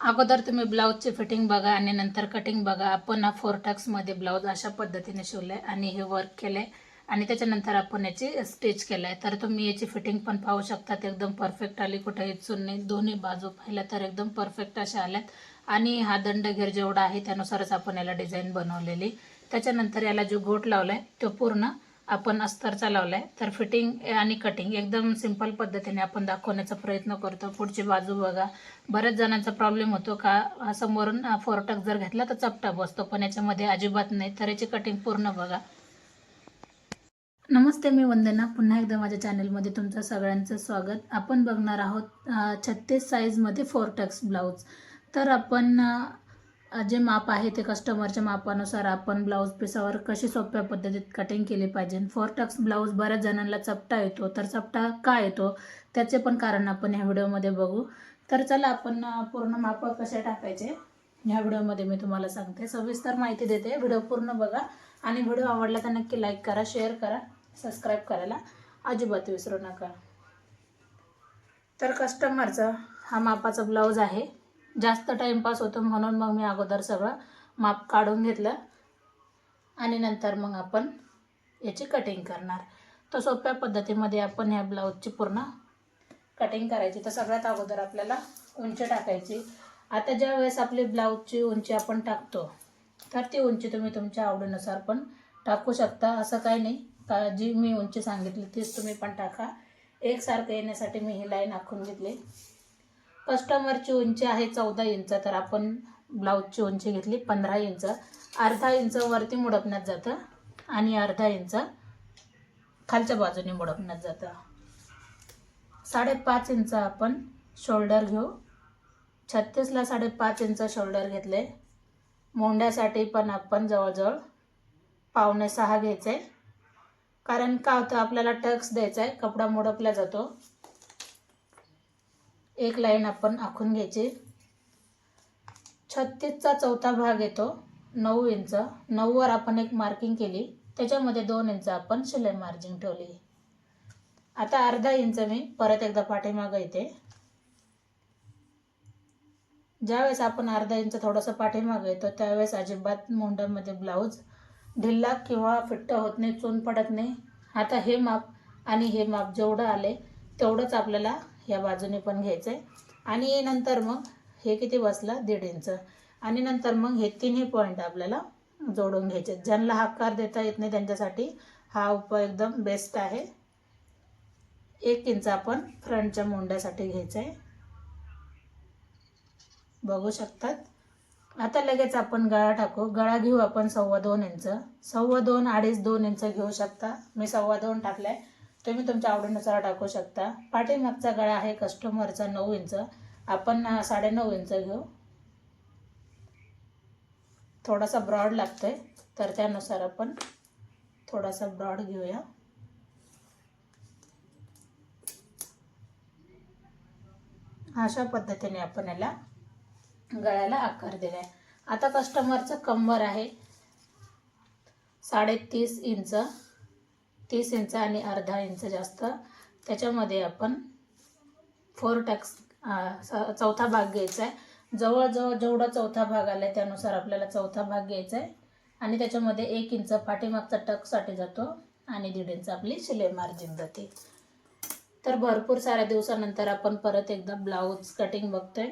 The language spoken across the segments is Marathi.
अगोदर तुम्ही ब्लाऊजची फिटिंग बघा आणि नंतर कटिंग बघा. आपण हा फोर टक्समध्ये ब्लाऊज अशा पद्धतीने शिवलं आहे आणि हे वर्क केलं आहे आणि त्याच्यानंतर आपण याची स्टिच केलं आहे तर तुम्ही याची फिटिंग पण पाहू शकतात. एकदम परफेक्ट आली कुठेही नाही. दोन्ही बाजू पाहिल्या तर एकदम परफेक्ट अशा आल्यात. आणि हा दंडघेर जेवढा आहे त्यानुसारच आपण याला डिझाईन बनवलेली. त्याच्यानंतर याला जो गोट लावला आहे तो पूर्ण आपण अस्तरचा लावला आहे तर फिटिंग आणि कटिंग एकदम सिंपल पद्धतीने आपण दाखवण्याचा प्रयत्न करतो. पुढची बाजू बघा. बऱ्याच जणांचा प्रॉब्लेम होतो का? समोरून फोरटक जर घेतला तर चपटा बसतो पण याच्यामध्ये अजिबात नाही. तर याची कटिंग पूर्ण बघा. नमस्ते मी वंदना. पुन्हा एकदा माझ्या चॅनलमध्ये तुमचं सगळ्यांचं स्वागत. आपण बघणार आहोत छत्तीस साईजमध्ये फोर टक्स ब्लाऊज तर आपण जे माप आहे ते कस्टमरच्या मापानुसार आपण ब्लाऊज पिसावर कशी सोप्या पद्धतीत कटिंग केली पाहिजे. फोर टक्स ब्लाऊज बऱ्याच जणांना चपटा येतो. तर चपटा का येतो? त्याचे पण कारण आपण ह्या व्हिडिओमध्ये बघू. तर चला आपण पूर्ण माप कसे टाकायचे? ह्या व्हिडिओमध्ये मी तुम्हाला सांगते. सविस्तर माहिती देते. व्हिडिओ पूर्ण बघा. आणि व्हिडिओ आवडला तर नक्की लाईक करा शेअर करा सबस्क्राईब करायला अजिबात विसरू नका. तर कस्टमरचा हा मापाचा ब्लाऊज आहे. जास्त टाईमपास होतो म्हणून मग मी अगोदर सगळं माप काढून घेतलं. आणि नंतर मग आपण याची कटिंग करणार. तर सोप्या पद्धतीमध्ये आपण ह्या ब्लाऊजची पूर्ण कटिंग करायची. तर सगळ्यात अगोदर आपल्याला उंची टाकायची. आता ज्या वेळेस आपली ब्लाऊजची उंची आपण टाकतो तर ती उंची तुम्ही तुमच्या आवडीनुसार पण टाकू शकता. असं काही नाही. का जी मी उंची सांगितली तीच तुम्ही पण टाका. एकसारखं येण्यासाठी मी ही लाईन आखून घेतली. कस्टमरची उंची आहे चौदा इंच तर आपण ब्लाऊजची उंची घेतली पंधरा इंच. अर्धा इंच वरती मुडपण्यात जातं आणि अर्धा इंच खालच्या बाजूने मुडपण्यात जातं. साडेपाच इंच आपण शोल्डर घेऊ. छत्तीसला साडेपाच इंच शोल्डर घेतले. मोंड्यासाठी पण आपण जवळजवळ पावणे सहा घ्यायचे. कारण का होतं? आपल्याला टक्स द्यायचा आहे. कपडा मुडपला जातो. एक लाईन आपण आखून घ्यायची. छत्तीसचा चौथा भाग येतो. नऊ इंच. नऊवर आपण एक मार्किंग केली. त्याच्यामध्ये दोन इंच आपण शिलाई मार्जिन ठेवली. आता अर्धा इंच मी परत एकदा पाठीमागं येते. ज्यावेळेस आपण अर्धा इंच थोडंसं पाठीमागं येतो त्यावेळेस अजिबात मोंडामध्ये ब्लाऊज ढिल्ला किंवा फिट्ट होत नाही चून पडत नाही. आता हे माप आणि हे माप जेवढं आले तेवढंच आपल्याला या बाजूने पण घ्यायचं आहे आणि नंतर मग हे किती बसला? दीड इंच. आणि नंतर मग हे तिन्ही पॉईंट आपल्याला जोडून घ्यायचे. ज्यांना हाकार देता येत नाही त्यांच्यासाठी हा उपाय एकदम बेस्ट आहे. एक इंच आपण फ्रंटच्या मुंड्यासाठी घ्यायचं आहे बघू शकतात. आता लगेच आपण गळा टाकू. गळा घेऊ आपण सव्वा दोन इंच. सव्वा दोन अडीच दोन इंच घेऊ शकता. मी सव्वा दोन टाकलाय. तुम्ही तुमच्या आवडीनुसार टाकू शकता. पाठीमागचा गळा आहे कस्टमरचा नऊ इंच. आपण साडेनऊ इंच घेऊ. थोडासा ब्रॉड लागतोय तर त्यानुसार आपण थोडासा ब्रॉड घेऊया. अशा पद्धतीने आपण याला गळ्याला आकार दिलाय. आता कस्टमरचं कंबर आहे साडेतीस इंच. तीस इंच आणि अर्धा इंच जास्त. त्याच्यामध्ये आपण फोर टॅक्स चौथा भाग घ्यायचा आहे. जवळजवळ जेवढा चौथा भाग आला आहे त्यानुसार आपल्याला चौथा भाग घ्यायचा आहे. आणि त्याच्यामध्ये एक इंच पाठीमागचा टकसाठी जातो आणि दीड इंच आपली शिलाई मार्जिन जाते. तर भरपूर साऱ्या दिवसानंतर आपण परत एकदा ब्लाऊज कटिंग बघतोय.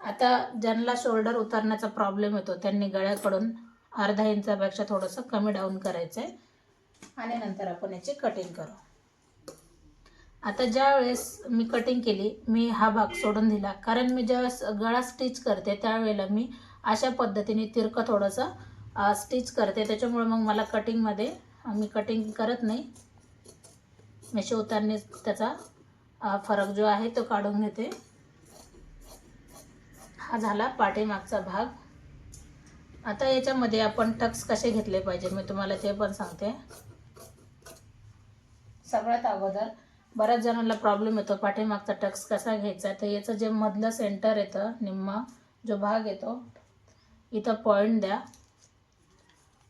आता ज्यांना शोल्डर उतरण्याचा प्रॉब्लेम येतो त्यांनी गळ्याकडून अर्धा इंचापेक्षा थोडंसं कमी डाऊन करायचं आहे आणि नंतर आपण याची कटिंग करू. आता ज्या वेळेस मी कटिंग केली मी हा भाग सोडून दिला. कारण मी ज्यावेळेस गळा स्टिच करते त्यावेळेला मी अशा पद्धतीने तिरकं थोडंसं स्टिच करते. त्याच्यामुळे मग मला कटिंगमध्ये मी कटिंग करत नाही. मी शिवताना त्याचा फरक जो आहे तो काढून घेते. हा झाला पाठीमागचा भाग. आता याच्यामध्ये आपण टक्स कसे घेतले पाहिजे? मी तुम्हाला ते पण सांगते. सगळ्यात अगोदर बऱ्याच जणांना प्रॉब्लेम येतो. पाठीमागचा टक्स कसा घ्यायचा? तर याचं जे मधलं सेंटर येतं निम्मा जो भाग येतो इथं पॉईंट द्या.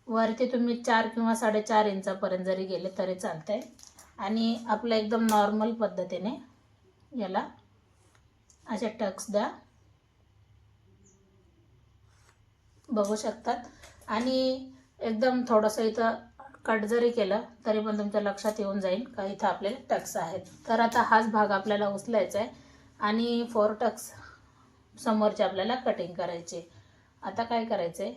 वरती तुम्ही चार किंवा साडेचार इंचापर्यंत जरी गेले तरी चालतंय. आणि आपलं एकदम नॉर्मल पद्धतीने याला असे टक्स द्या. बघू शकतात. आणि एकदम थोडंसं इथं कट जरी केलं तरी पण तुमच्या लक्षात येऊन जाईल का इथं आपले टक्स आहेत. तर आता हाच भाग आपल्याला उचलायचा आहे आणि फोर टक्स समोरचे आपल्याला कटिंग करायचे. आता काय करायचं आहे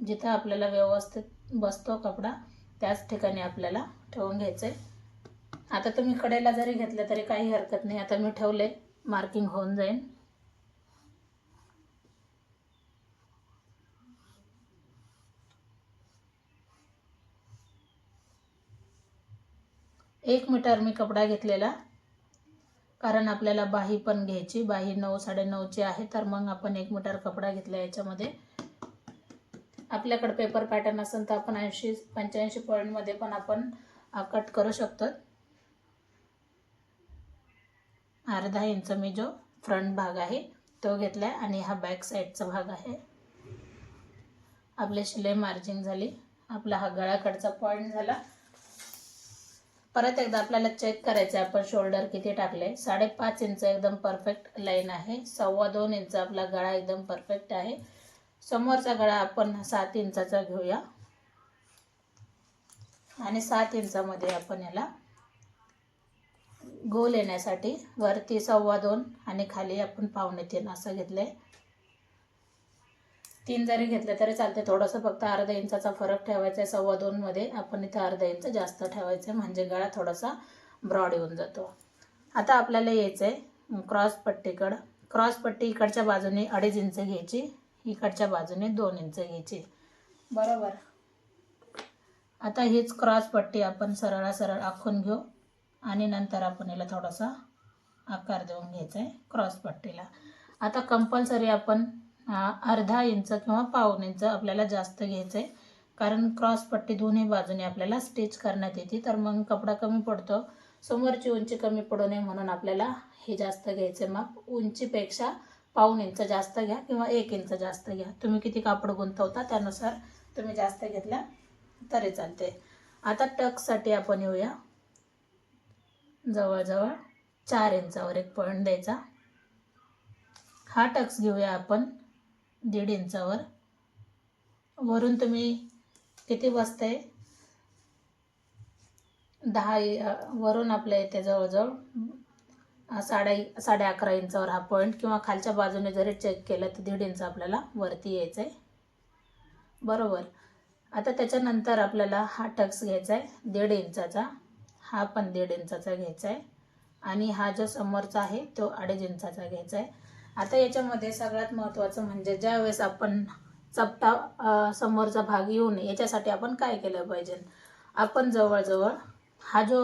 जिथं आपल्याला व्यवस्थित बसतो कपडा त्याच ठिकाणी आपल्याला ठेवून घ्यायचं आहे आता तुम्ही कडेला जरी घेतलं तरी काही हरकत नाही. आता मी ठेवले मार्किंग होऊन जाईल एक मीटर मी कपडा घेतलेला. कारण आपल्याला बाही पण घ्यायची बाही नऊ साडेनऊची आहे तर मग आपण एक मीटर कपडा घेतला याच्यामध्ये. आपल्याकडे पेपर पॅटर्न असेल तर आपण ऐंशी पंच्याऐंशी पॉईंटमध्ये पण आपण कट करू शकतो अर्धा इंच मी जो फ्रंट भाग आहे तो घेतला आहे आणि हा बॅक साईडचा भाग आहे. आपले शिलाई मार्जिन झाली. आपला हा गळ्याकडचा पॉईंट झाला. परत एकदा आपल्याला चेक करायचं आहे. आपण शोल्डर किती टाकले? साडेपाच इंच एकदम परफेक्ट लाईन आहे. सव्वा दोन इंच आपला गळा एकदम परफेक्ट आहे. समोरचा गळा आपण सात इंचाचा घेऊया. आणि सात इंचामध्ये आपण याला गोल येण्यासाठी वरती सव्वा दोन आणि खाली आपण पावणे तीन असं घेतलं आहे तीन जरी घेतले तरी चालते थोडंसं फक्त अर्धा इंचाचा फरक ठेवायचा आहे सव्वा दोनमध्ये आपण इथं अर्धा इंच जास्त ठेवायचं आहे म्हणजे गळा थोडासा ब्रॉड येऊन जातो. आता आपल्याला यायचं आहे क्रॉस पट्टीकडं. क्रॉस पट्टी इकडच्या बाजूने अडीच इंच घ्यायची. इकडच्या बाजूने दोन इंच घ्यायची. बरोबर. आता हीच क्रॉस पट्टी आपण सरळ सरळ आखून घेऊ. आणि नंतर आपण याला थोडासा आकार देऊन घ्यायचा आहे क्रॉस पट्टीला. आता कंपल्सरी आपण अर्धा इंच किंवा पाऊन इंच आपल्याला जास्त घ्यायचं आहे कारण क्रॉस पट्टी दोन्ही बाजूने आपल्याला स्टिच करण्यात येते. तर मग कपडा कमी पडतो. समोरची उंची कमी पडू नये म्हणून आपल्याला हे जास्त घ्यायचे माप उंचीपेक्षा पाऊन इंच जास्त घ्या किंवा एक इंच जास्त घ्या. तुम्ही किती कापड गुंतवता त्यानुसार तुम्ही जास्त घेतला तरी चालते आता टक्ससाठी आपण येऊया. जवळजवळ चार इंचावर एक पॉईंट द्यायचा. हा टक्स घेऊया आपण. दीड इंचावर. वरून तुम्ही किती बसते दहा वरून आपल्या इथे जवळजवळ साडे साडे अकरा इंचावर हा पॉईंट किंवा खालच्या बाजूने जरी चेक केलं तर दीड इंच आपल्याला वरती यायचं आहे बरोबर. आता त्याच्यानंतर आपल्याला हा टक्स घ्यायचा आहे दीड इंचाचा. हा पण दीड इंचाचा घ्यायचा आहे आणि हा जो समोरचा आहे तो अडीच इंचाचा घ्यायचा आहे आता याच्यामध्ये सगळ्यात महत्त्वाचं म्हणजे ज्यावेळेस आपण चपटा समोरचा भाग येऊ नये याच्यासाठी आपण काय केलं पाहिजे? आपण जवळजवळ हा जो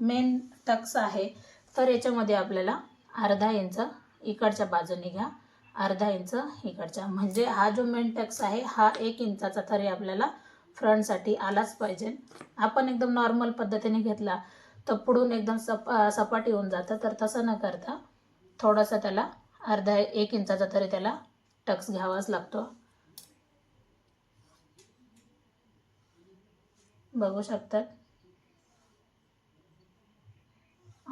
मेन टक्स आहे तर याच्यामध्ये आपल्याला अर्धा इंच इकडच्या बाजूने घ्या. अर्धा इंच इकडच्या. म्हणजे हा जो मेन टक्स आहे हा एक इंचाचा तरी आपल्याला फ्रंटसाठी आलाच पाहिजे. आपण एकदम नॉर्मल पद्धतीने घेतला तर पुढून एकदम सप सपाट येऊन जातं. तर तसं न करता थोडंसं त्याला अर्धा एक इंचाचा तरी त्याला टक्स घ्यावाच लागतो. बघू शकतात.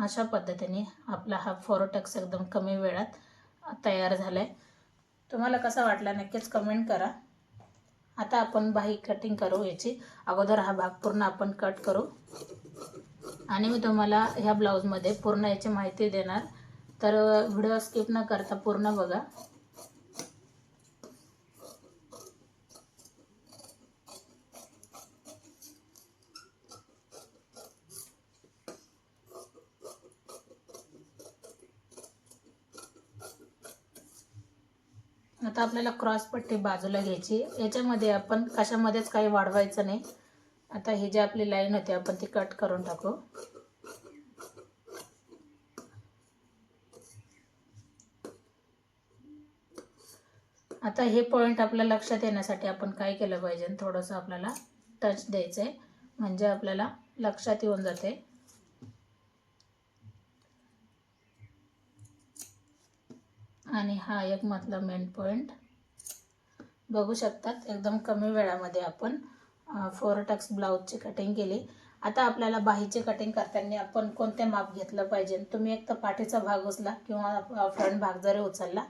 अशा पद्धतीने आपला हा फोर टक्स एकदम कमी वेळात तयार झाला आहे तुम्हाला कसा वाटला नक्कीच कमेंट करा. आता आपण बाही कटिंग करू याची. अगोदर हा भाग पूर्ण आपण कट करू. आणि मी तुम्हाला ह्या ब्लाऊजमध्ये पूर्ण याची माहिती देणार. तर व्हिडिओ स्किप न करता पूर्ण बघा. आता आपल्याला क्रॉस पट्टी बाजूला घ्यायची. याच्यामध्ये आपण कशामध्येच काही वाढवायचं नाही. आता ही जी आपली लाईन होती आपण ती कट करून टाकू. आता हे पॉईंट आपल्या लक्षात येण्यासाठी आपण काय केलं पाहिजे थोडंसं आपल्याला टच द्यायचं आहे म्हणजे आपल्याला लक्षात येऊन जाते. आणि हा एक मधला मेन पॉईंट बघू शकतात एकदम कमी वेळामध्ये आपण फोर टक्स ब्लाऊजची कटिंग केली. आता आपल्याला बाहीचे कटिंग करताना आपण कोणते माप घेतलं पाहिजे? तुम्ही एक तर पाठीचा भाग उचला किंवा फ्रंट भाग जरी उचलला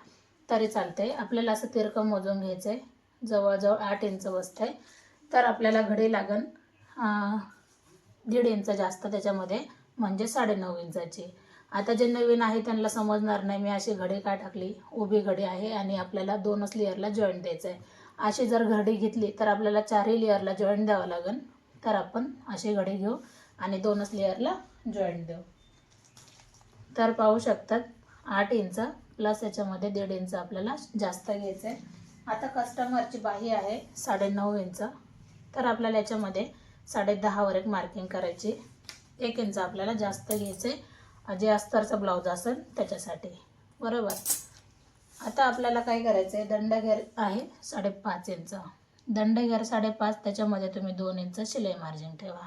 तरी चालते आपल्याला असं तिरकं मोजून घ्यायचं आहे जवळजवळ आठ इंच बसतं आहे. तर आपल्याला घडी लागन दीड इंच जास्त त्याच्यामध्ये म्हणजे साडेनऊ इंचाची. आता जे नवीन आहे त्यांना समजणार नाही मी अशी घडी का टाकली? उभी घडी आहे आणि आपल्याला दोनच लेअरला जॉईंट द्यायचं आहे अशी जर घडी घेतली तर आपल्याला चारही लेअरला जॉईंट द्यावं लागेल तर आपण अशी घडी घेऊ आणि दोनच लेअरला जॉईंट देऊ. तर पाहू शकतात आठ इंच प्लस याच्यामध्ये दीड इंच आपल्याला जास्त घ्यायचं आहे आता कस्टमरची बाही आहे साडेनऊ इंच. तर आपल्याला याच्यामध्ये साडे दहावर एक मार्किंग करायची. एक इंच आपल्याला जास्त घ्यायचं आहे जे अस्तरचा ब्लाऊज असेल त्याच्यासाठी. बरोबर? आता आपल्याला काय करायचं आहे दंडघेर आहे साडेपाच इंच. दंडघेर साडेपाच त्याच्यामध्ये तुम्ही दोन इंच शिलाई मार्जिन ठेवा.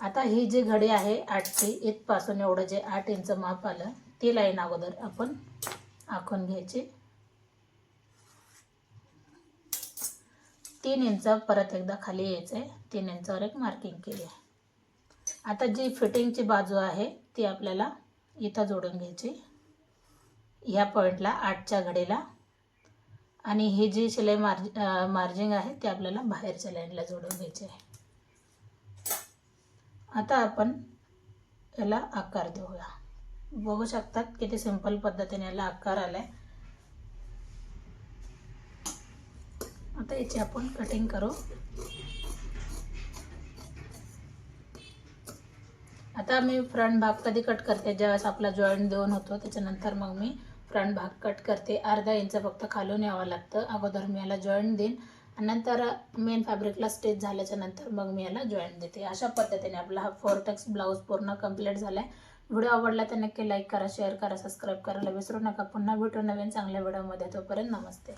आता ही जी घडी आहे आठची इथपासून एवढं जे आठ इंच माप आलं ती लाईन अगोदर आपण आखून घ्यायची. तीन इंच परत एकदा खाली यायचं आहे तीन इंचावर एक मार्किंग केली आहे. आता जी फिटिंगची बाजू आहे ती आपल्याला इथं जोडून घ्यायची. ह्या पॉईंटला आठच्या घडीला. आणि ही जी शिलाई मार्ज मार्जिंग आहे ती आपल्याला बाहेरच्या लाईनला जोडून घ्यायची आहे. आता आपण याला आकार देऊया. बघू शकतात किती सिंपल पद्धतीने याला आकार आलाय. आता याची आपण कटिंग करू. आता मी फ्रंट भाग कधी कट करते? ज्यावेळेस आपला जॉईंट देऊन होतो त्याच्यानंतर मग मी फ्रंट भाग कट करते. अर्धा इंच फक्त खालून यावं लागतं. अगोदर मी याला जॉईंट देईन. आणि नंतर मेन फॅब्रिकला स्टिच झाल्याच्यानंतर मग मी याला जॉईंट देते. अशा पद्धतीने आपला हा फोर टक्स ब्लाऊज पूर्ण कंप्लीट झाला आहे व्हिडिओ आवडला तर नक्की लाईक करा शेअर करा सबस्क्राईब करायला विसरू नका. पुन्हा भेटू नवीन चांगल्या व्हिडिओमध्ये. तोपर्यंत नमस्ते.